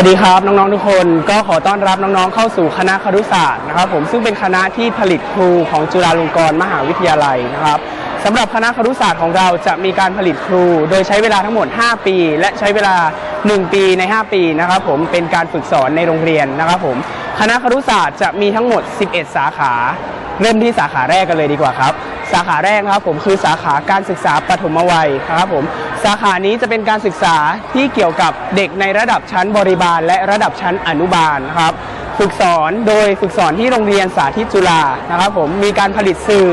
วัสดีครับน้องๆทุกคนก็ขอต้อนรับน้องๆเข้าสู่คณะครุศาสตร์นะครับผมซึ่งเป็นคณะที่ผลิตครูของจุฬาลงกรณ์มหาวิทยาลัยนะครับสำหรับคณะครุศาสตร์ของเราจะมีการผลิตครู โดยใช้เวลาทั้งหมด 5 ปี และใช้เวลา 1 ปีใน 5 ปีนะครับผมเป็นการฝึกสอนในโรงเรียนนะครับผมคณะครุศาสตร์จะมีทั้งหมด 11 สาขา เริ่มที่สาขาแรกกันเลยดีกว่าครับ สาขาแรกนะครับผมคือสาขาการศึกษาปฐมวัยครับผมสาขานี้จะเป็นการศึกษาที่เกี่ยวกับเด็กในระดับชั้นบริบาล และระดับชั้นอนุบาลครับฝึกสอนโดยฝึกสอนที่โรงเรียนสาธิตจุฬานะครับผมมีการผลิตสื่อ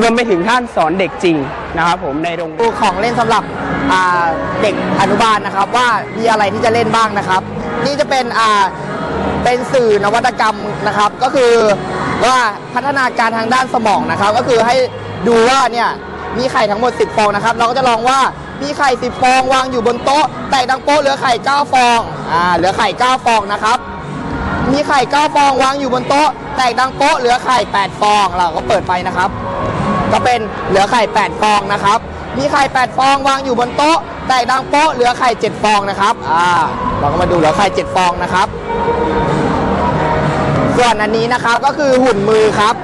รวมไปถึงท่านสอนเด็กจริงนะครับผมในโรงเรียนดูของเล่นสำหรับเด็กอนุบาลนะครับ ว่ามีอะไรที่จะเล่นบ้างนะครับ นี่จะเป็นเป็นสื่อนวัตกรรมนะครับ ก็คือว่าพัฒนาการทางด้านสมองนะครับ ก็คือให้ ดูว่าเนี่ยมีไข่ทั้งหมด 10 ฟองนะครับ เราก็จะลองว่ามีไข่ 10 ฟองวางอยู่บนโต๊ะ แตกดังโป๊ะเหลือไข่ 9 ฟองอ่าเหลือไข่ 9 ฟองนะครับ มีไข่ 9 ฟองวางอยู่บนโต๊ะ แตกดังโป๊ะเหลือไข่ 8 ฟอง เราก็เปิดไปนะครับ ก็เป็นเหลือไข่ 8 ฟองนะครับ มีไข่ 8 ฟองวางอยู่บนโต๊ะ แตกดังโป๊ะเหลือไข่ 7 ฟองนะครับอ่าเราก็มาดูเหลือไข่ 7 ฟองนะครับ ส่วนอันนี้นะครับก็คือหุ่นมือครับ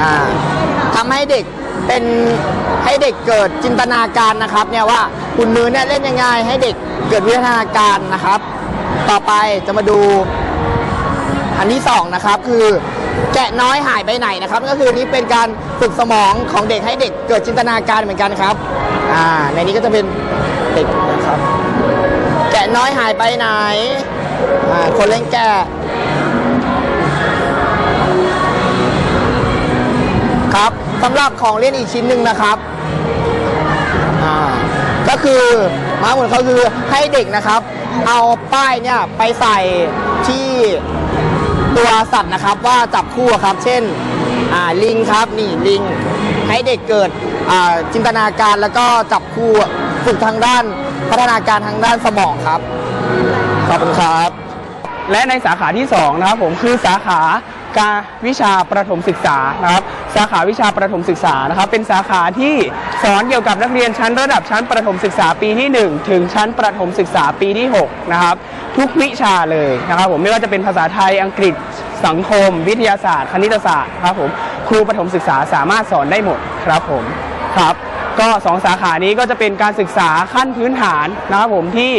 อ่าทำให้เด็กเป็นให้เด็กเกิดจินตนาการนะครับเนี่ยว่าหุ่นมือเนี่ยเล่นยังไงให้เด็กเกิดวิทยาการนะครับ ต่อไปจะมาดูอันที่สองนะครับคือแกะน้อยหายไปไหนนะครับ ก็คือนี่เป็นการฝึกสมองของเด็กให้เด็กเกิดจินตนาการเหมือนกันครับอ่าในนี้ก็จะเป็นเด็กนะครับ แกะน้อยหายไปไหนอ่าคนเล่นแกะ ครับสำหรับของเล่นอีกชิ้นหนึ่งนะครับก็คือมาเหมือนเขาคือให้เด็กนะครับ เอาป้ายเนี่ยไปใส่ที่ตัวสัตว์นะครับว่าจับคู่ครับ เช่นลิงครับนี่ลิง ให้เด็กเกิดจินตนาการแล้วก็จับคู่ฝึกทางด้านพัฒนาการทางด้านสมองครับขอบคุณครับ และในสาขาที่2นะครับผมคือสาขา การวิชาประถมศึกษานะครับ สาขาวิชาประถมศึกษานะครับ เป็นสาขาที่สอนเกี่ยวกับนักเรียนชั้นระดับชั้นประถมศึกษาปีที่ 1 ถึงชั้นประถมศึกษาปีที่6นะครับ ทุกวิชาเลยนะครับ ผมไม่ว่าจะเป็นภาษาไทยอังกฤษสังคม วิทยาศาสตร์ คณิตศาสตร์ครับผมครูประถมศึกษาสามารถสอนได้หมดครับผมครับ ก็สองสาขานี้ก็จะเป็นการศึกษาขั้นพื้นฐานนะครับผมที่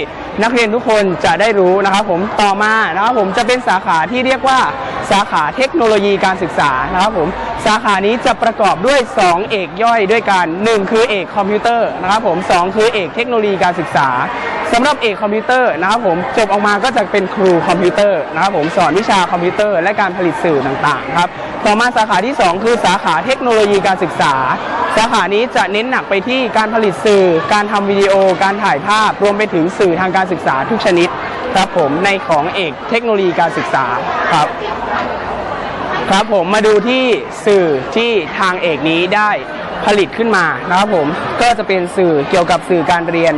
นักเรียนทุกคนจะได้รู้นะครับผมต่อมานะครับผมจะเป็นสาขาที่เรียกว่าสาขาเทคโนโลยีการศึกษานะครับผมสาขานี้จะประกอบด้วย 2 เอกย่อยด้วยกัน 1 คือเอกคอมพิวเตอร์นะครับผมสองคือเอกเทคโนโลยีการศึกษา สำหรับเอกคอมพิวเตอร์นะครับผมจบออกมาก็จะเป็นครูคอมพิวเตอร์นะครับผมสอนวิชาคอมพิวเตอร์และการผลิตสื่อต่างๆครับต่อมาสาขาที่ 2 คือสาขาเทคโนโลยีการศึกษา สาขานี้จะเน้นหนักไปที่การผลิตสื่อ การทำวิดีโอ การถ่ายภาพ รวมไปถึงสื่อทางการศึกษาทุกชนิดครับผมในของเอกเทคโนโลยีการศึกษาครับครับผมมาดูที่สื่อที่ทางเอกนี้ได้ผลิตขึ้นมานะครับผมก็จะเป็นสื่อเกี่ยวกับสื่อการเรียน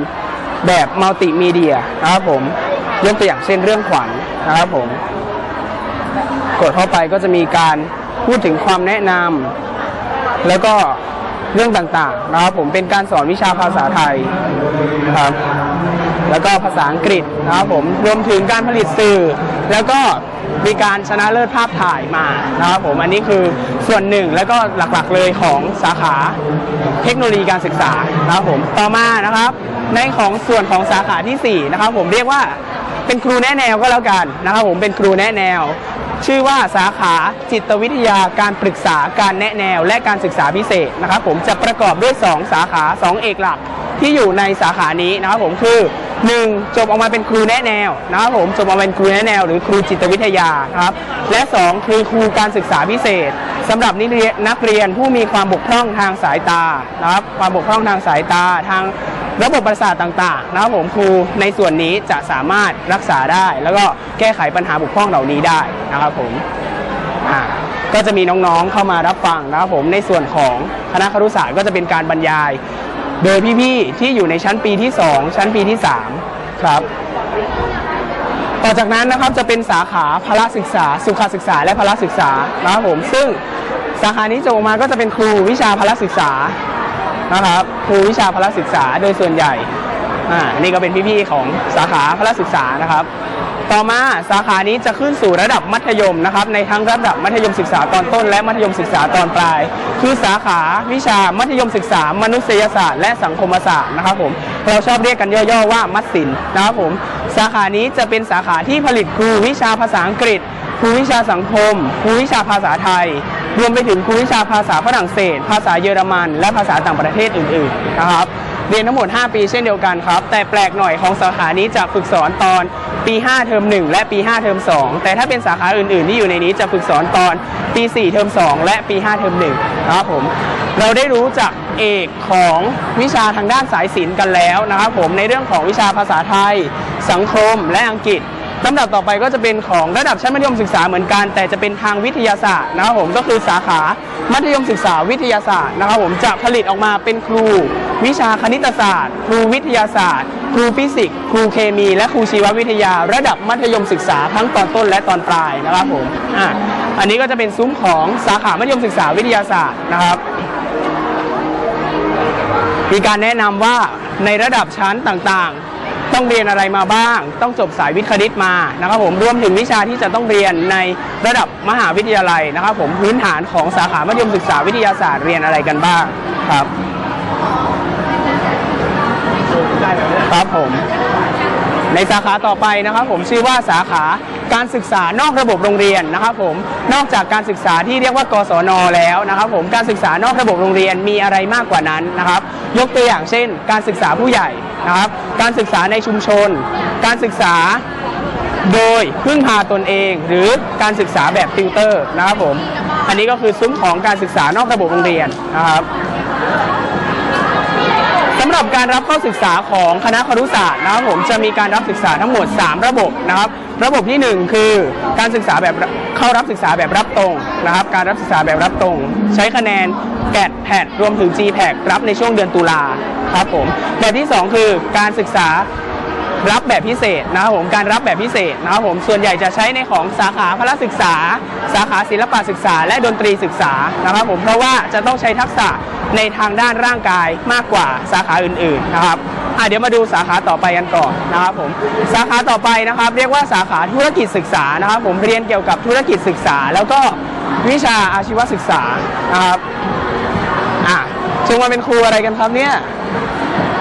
แบบมัลติมีเดียนะครับผม ยกตัวอย่างเช่นเรื่องขวัญนะครับผม กดเข้าไปก็จะมีการพูดถึงความแนะนำแล้วก็เรื่องต่างๆนะครับผมเป็นการสอนวิชาภาษาไทยนะครับ แล้วก็ภาษาอังกฤษนะครับผมรวมถึงการผลิตสื่อ แล้วก็มีการชนะเลิศภาพถ่ายมานะครับผมอันนี้คือส่วนหนึ่งแล้วก็หลักๆเลยของสาขาเทคโนโลยีการศึกษานะครับผมต่อมานะครับ ในของส่วนของสาขาที่สี่นะครับผมเรียกว่าเป็นครูแนะแนวก็แล้วกันนะครับผมเป็นครูแนะแนว ชื่อว่าสาขาจิตวิทยาการปรึกษาการแนะแนว และการศึกษาพิเศษนะครับผมจะประกอบด้วย 2 สาขา 2 เอกหลักที่อยู่ในสาขานี้นะครับผมคือ 1. จบออกมาเป็นครูแนะแนวนะครับผมจบออกมาเป็นครูแนะแนว หรือครูจิตวิทยาครับและ 2 คือครูการศึกษาพิเศษสำหรับนิเรียนนักเรียนผู้มีความบกพร่องทางสายตานะครับความบกพร่องทางสายตาทางระบบประสาทต่างๆนะครับผมครูในส่วนนี้จะสามารถรักษาได้ แล้วก็แก้ไขปัญหาบกพร่องเหล่านี้ได้นะครับผมอ่าก็จะมีน้องๆเข้ามารับฟังนะครับผมในส่วนของคณะครุศาสตร์ก็จะเป็นการบรรยาย โดยพี่ๆที่อยู่ในชั้นปีที่ 2 ชั้นปีที่ 3 ครับ ต่อจากนั้นนะครับจะเป็นสาขาพละศึกษา สุขศึกษาและพละศึกษานะครับผมซึ่งสาขานี้จบออกมาก็จะเป็นครูวิชาพละศึกษานะครับครูวิชาพละศึกษาโดยส่วนใหญ่อ่านี่ก็เป็นพี่ๆของสาขาพละศึกษานะครับ ต่อมาสาขานี้จะขึ้นสู่ระดับมัธยมนะครับในทั้งระดับมัธยมศึกษาตอนต้น และมัธยมศึกษาตอนปลาย คือสาขาวิชามัธยมศึกษา มนุษยศาสตร์และสังคมศาสตร์นะครับผมเราชอบเรียกกันย่อๆว่ามัดสินนะครับผมสาขานี้จะเป็นสาขาที่ผลิตครูวิชาภาษาอังกฤษครูวิชาสังคมครูวิชาภาษาไทย รวมไปถึงครูวิชาภาษาฝรั่งเศส ภาษาเยอรมัน และภาษาต่างประเทศอื่นๆนะครับ เรียนทั้งหมด 5 ปีเช่นเดียวกันครับ แต่แปลกหน่อยของสาขานี้จะฝึกสอนตอนปี 5 เทอม 1 และปี 5 เทอม 2 แต่ถ้าเป็นสาขาอื่น ๆ ที่อยู่ในนี้จะฝึกสอนตอนปี 4 เทอม 2 และปี 5 เทอม 1 นะครับผม เราได้รู้จักเอกของวิชาทางด้านสายศิลป์กันแล้วนะครับผมในเรื่องของวิชาภาษาไทย สังคมและอังกฤษ ลำดับต่อไปก็จะเป็นของระดับชั้นมัธยมศึกษาเหมือนกัน แต่จะเป็นทางวิทยาศาสตร์นะครับผมก็คือสาขามัธยมศึกษาวิทยาศาสตร์นะครับผมจะผลิตออกมาเป็นครู วิชาคณิตศาสตร์ ครูวิทยาศาสตร์ ครูฟิสิกส์ครูเคมี และครูชีววิทยา ระดับมัธยมศึกษาทั้งตอนต้นและตอนปลายนะครับผมอะอันนี้ก็จะเป็นซุ้มของสาขามัธยมศึกษาวิทยาศาสตร์นะครับมีการแนะนำว่าในระดับชั้นต่างๆ ต้องเรียนอะไรมาบ้าง ต้องจบสายวิทย์คณิตมานะครับผมรวมถึงวิชาที่จะต้องเรียนในระดับมหาวิทยาลัยนะครับผมพื้นฐานของสาขามัธยมศึกษาวิทยาศาสตร์เรียนอะไรกันบ้างครับครับผมในสาขาต่อไปนะครับผมชื่อว่าสาขาการศึกษานอกระบบโรงเรียนนะครับผมนอกจากการศึกษาที่เรียกว่ากศนแล้วนะครับผมการศึกษานอกระบบโรงเรียนมีอะไรมากกว่านั้นนะครับ ยกตัวอย่างเช่น การศึกษาผู้ใหญ่ นะครับ การศึกษาในชุมชน การศึกษาโดยพึ่งพาตนเอง หรือการศึกษาแบบติวเตอร์นะครับผม อันนี้ก็คือซุ้มของการศึกษานอกระบบโรงเรียนนะครับสำหรับการรับเข้าศึกษาของคณะครุศาสตร์นะครับผมจะมีการรับศึกษาทั้งหมด 3 ระบบนะครับ ระบบทีหนึ่1 คือการศึกษาแบบเข้ารับศึกษาแบบรับตรงนะครับ การรับศึกษาแบบรับตรง ใช้คะแนนแกดแพดรวมถึง g p a c รับในช่วงเดือนตุลาครับผมแบบที่ 2 คือการศึกษารับแบบพิเศษนะครับผมการรับแบบพิเศษนะครับผมส่วนใหญ่จะใช้ในของสาขาพละศึกษา สาขาศิลปศึกษา และดนตรีศึกษานะครับผมเพราะว่าจะต้องใช้ทักษะในทางด้านร่างกายมากกว่าสาขาอื่นๆนะครับ อะเดี๋ยวมาดูสาขาต่อไปกันก่อนนะครับผมสาขาต่อไปนะครับ เรียกว่าสาขาธุรกิจศึกษานะครับ ผมเรียนเกี่ยวกับธุรกิจศึกษา แล้วก็วิชาอาชีวศึกษานะครับอะชงมาเป็นครูอะไรกันครับเนี่ย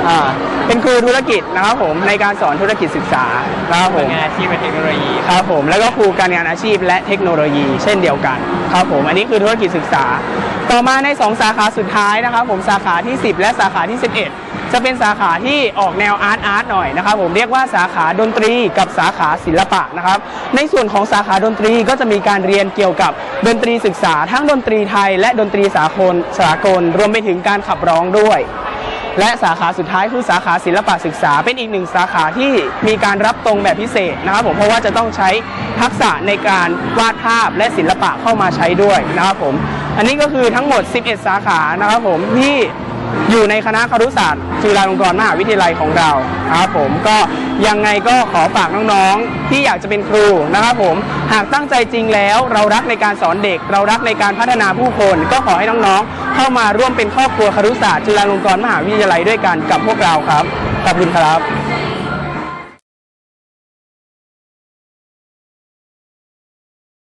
อ่าเป็นครูธุรกิจนะครับผมในการสอนธุรกิจศึกษานะครับผมงานอาชีพและเทคโนโลยีครับผมแล้วก็ครูการงานอาชีพและเทคโนโลยี เช่นเดียวกันครับผมอันนี้คือธุรกิจศึกษา ต่อมาใน 2 สาขาสุดท้ายนะครับ ผมสาขาที่ 10 และสาขาที่ 11 จะเป็นสาขาที่ออกแนวอาร์ตอาร์ตหน่อยนะครับ ผมเรียกว่าสาขาดนตรีกับสาขาศิลปะนะครับ ในส่วนของสาขาดนตรีก็จะมีการเรียนเกี่ยวกับดนตรีศึกษาทั้งดนตรีไทย และดนตรีสากลสากลรวมไปถึงการขับร้องด้วยและสาขาสุดท้ายคือสาขาศิลปะศึกษา เป็นอีกหนึ่งสาขาที่มีการรับตรงแบบพิเศษนะครับผมเพราะว่าจะต้องใช้ทักษะในการวาดภาพและศิลปะเข้ามาใช้ด้วยนะครับผมอันนี้ก็คือทั้งหมด 11 สาขานะครับผมที่ อยู่ในคณะครุศาสตร์จุฬาลงกรณ์มหาวิทยาลัยของเราครับผมก็ยังไงก็ขอฝากน้องๆ ที่อยากจะเป็นครูนะครับผมหากตั้งใจจริงแล้ว เรารักในการสอนเด็ก เรารักในการพัฒนาผู้คน ก็ขอให้น้องๆ เข้ามาร่วมเป็นครอบครัวครุศาสตร์จุฬาลงกรณ์มหาวิทยาลัยด้วยกันกับพวกเราครับขอบคุณครับ